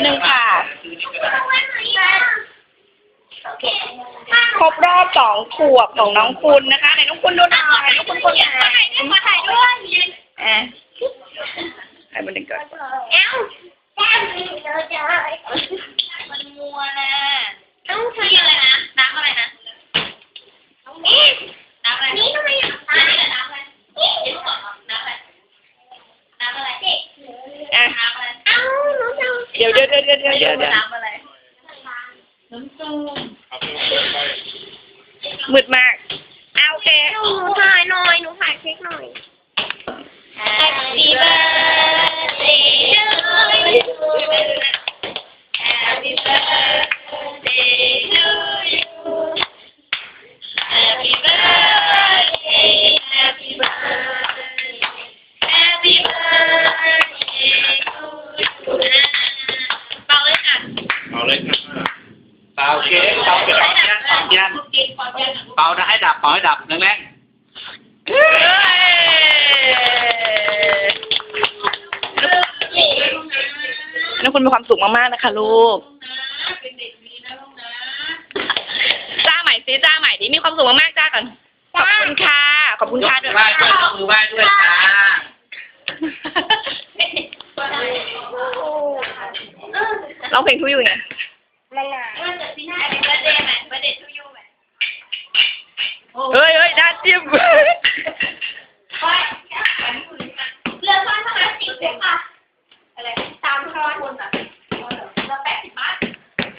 หนึ่งค่ะโอเคครบรอบสองขวบของน้องคุณนะคะไหนน้องคุณดูหน่อยน้องคุณคนไหนมาถ่ายด้วยอะให้มันหนึ่งก่อนเอ้าแก้มเราจะมันมัวนะต้องทำอะไรนะน้ำอะไรนะน้ำน้ำอะไรนี่ทำไมอะน้ำอะไรน้ำอะไรนี่เดี๋ยวก่อนน้ำอะไรน้ำอะไรอะ ดี๋ยวเดี๋ยวเดี๋ยวเดี๋ยวเดี๋ยวเดี๋ยวเดี๋ยวน้ำอะไรน้ำส้มมืดมากอะโอเคหนูถ่ายหน่อย หนูถ่ายเค้กหน่อย Happy birthday เป่าเคเป่าเค้กเป่ายันเป่ยันเป่าให้ดับเป่าให้ดับแรงเฮ้ยน้องคุณมีความสุขมากๆนะคะลูกจ้าใหม่สิจ้าใหม่ดิมีความสุขมากๆจ้าก่อนขอบคุณค่ะ ขอบคุณค่ะด้วยไหว้ด้วยยกมือไหว้ด้วยจ้าร้องเพลงทุกอยู่ไง มันอะมันจะปีหน้าเ